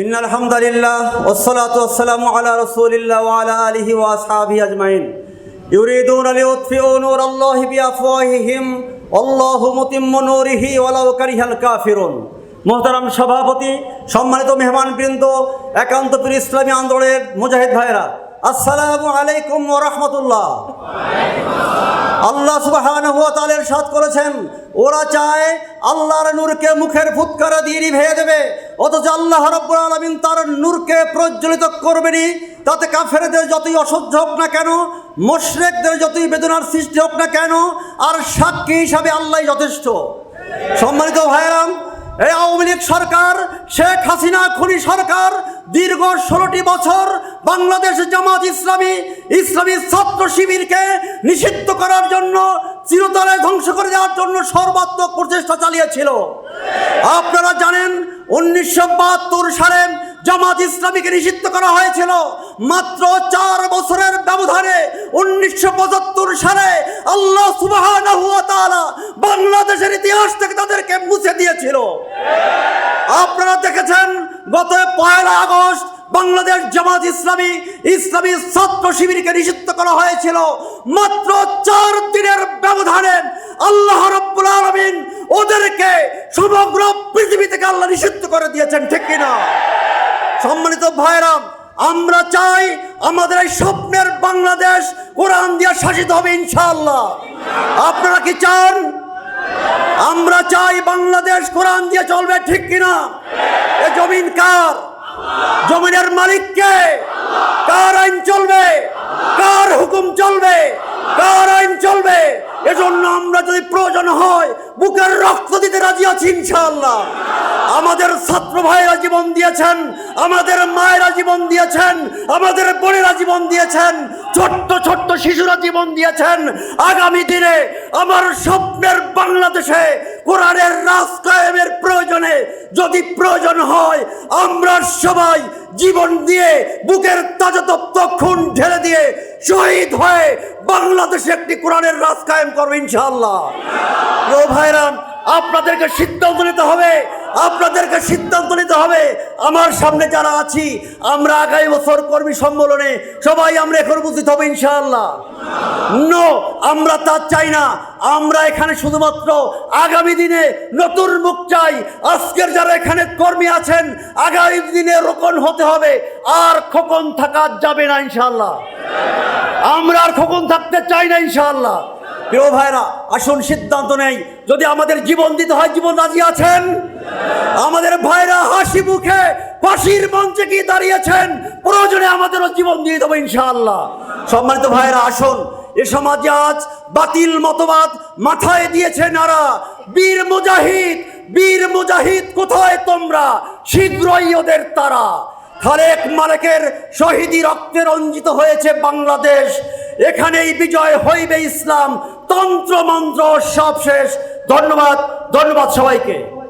In আলহামদুলিল্লাহ ওসলাত ওসালাম আলা রসুলিল্লাহ আলা আলহি ওয়াসাবি ইউরিদুন আলী উৎফিউ আল্লাহ বিআফওয়াহিহিম, আল্লাহু মুতিম্মু নূরিহি ওয়ালাউ কারিহাল কাফিরুন। মোহতারাম সভাপতি, সম্মানিত মেহমানবৃন্দ, একান্ত প্রিয় ইসলামী আন্দোলনের মুজাহিদ ভাইরা আসসালামু আলাইকুম ও রহমতুল্লাহ। আল্লাহ সুবাহান হুয়া করেছেন, ওরা চায় আল্লাহর নূরকে মুখের ফুৎকারা দিয়ে ভেয়ে দেবে। অথচ আল্লাহ রাব্বুল আলামিন তার নূরকে প্রজ্বলিত করবেনই। তাতে কাফেরদের যতই অসহ্য হোক না কেন, মুশরিকদের যতই বেদনার সৃষ্টি হোক না কেন, আর সাক্ষী হিসাবে আল্লাহই যথেষ্ট। সম্মানিত ভাইরাম এই আওয়ামী লীগ সরকার, শেখ হাসিনা খুনি সরকার, দীর্ঘ ষোলোটি বছর বাংলাদেশ জামাত ইসলামী ইসলামী ছাত্র শিবিরকে নিষিদ্ধ করার জন্য চিরতরে ধ্বংস করে দেওয়ার জন্য সর্বাত্মক প্রচেষ্টা চালিয়েছিল। আপনারা জানেন উনিশশো বাহাত্তর সালে জামাত ইসলামীকে নিষিদ্ধ করা হয়েছিল। মাত্র চার বছরের ব্যবধানে উনিশশো পঁচাত্তর সালে আল্লাহ সুবাহ বাংলাদেশের ইতিহাস থেকে তাদেরকে মুছে দিয়েছিল। আপনারা দেখেছেন, গত পয়লা আগস্ট বাংলাদেশ জামাত ইসলামী ইসলামী ছাত্র শিবিরকে নিষিদ্ধ করা হয়েছিল। মাত্র চার দিনের ব্যবধানে আল্লাহ রব্বুল আলমিন ওদেরকে সমগ্র পৃথিবী থেকে আল্লাহ নিষিদ্ধ করে দিয়েছেন, ঠিক কিনা? সম্মানিত ভাইরাম আমরা চাই আমাদের এই স্বপ্নের বাংলাদেশ কোরআন দিয়ে শাসিত হবে, ইনশাআল্লাহ। আপনারা কি চান? আমরা চাই বাংলাদেশ কোরআন দিয়ে চলবে, ঠিক কিনা? এ জমিন কার? জমিনের মালিককে? কার আইন চলবে? কার হুকুম চলবে? কার চলবে। এজন্য আমরা যদি প্রয়োজন হয়, বুকের রক্ত দিতে রাজি আছি ইনশাআল্লাহ। আমাদের ছাত্র ভাইরা জীবন দিয়েছেন, আমাদের মায়েরা জীবন দিয়েছেন, আমাদের বোনেরা জীবন দিয়েছেন, ছোট্ট ছোট্ট শিশুরা জীবন দিয়েছেন। আগামী দিনে আমার স্বপ্নের বাংলাদেশে কোরআনের রাজ কায়েমের প্রয়োজনে যদি প্রয়োজন হয়, আমরা সবাই জীবন দিয়ে বুকের তাজাতপ্ত খুন ঢেলে দিয়ে শহীদ হয়ে বাংলাদেশে একটি কোরআনের রাজ কায়েম করব ইনশাআল্লাহ। ভাইরান আপনাদেরকে সিদ্ধান্ত নিতে হবে, আপনাদেরকে সিদ্ধান্ত নিতে হবে আমার সামনে যারা আছি, আমরা আগামী বছর কর্মী সম্মেলনে সবাই আমরা এখন উপস্থিত হব ইনশাআল্লাহ। নো, আমরা তা চাই না। আমরা এখানে শুধুমাত্র আগামী দিনে নতুন মুখ চাই। আজকের যারা এখানে কর্মী আছেন, আগামী দিনে রোকন হতে হবে। আর খোকন থাকা যাবে না ইনশাআল্লাহ। আমরা আর খোকন থাকতে চাই না ইনশাআল্লাহ। প্রিয় ভাইরা, আসুন সিদ্ধান্ত নেই। যদি আমাদের জীবন দিতে হয়, জীবন রাজি আছেন? আমাদের ভাইরা হাসি মুখে, ফাঁসির মঞ্চে কি দাঁড়িয়েছেন। প্রয়োজনে আমাদেরও জীবন দিয়ে দেবো ইনশাআল্লাহ। সম্মানিত ভাইরা, আসুন। এ সমাজে আজ বাতিল মতবাদ মাথায় দিয়েছে নারা। বীর মুজাহিদ বীর মুজাহিদ কোথায় তোমরা? শীঘ্রই ওদের তারা। খালেক মালেকের শহীদি রক্তে রঞ্জিত হয়েছে বাংলাদেশ। এখানেই বিজয় হইবে ইসলাম। তন্ত্র মন্ত্র সব শেষ ধন্যবাদ ধন্যবাদ সবাইকে।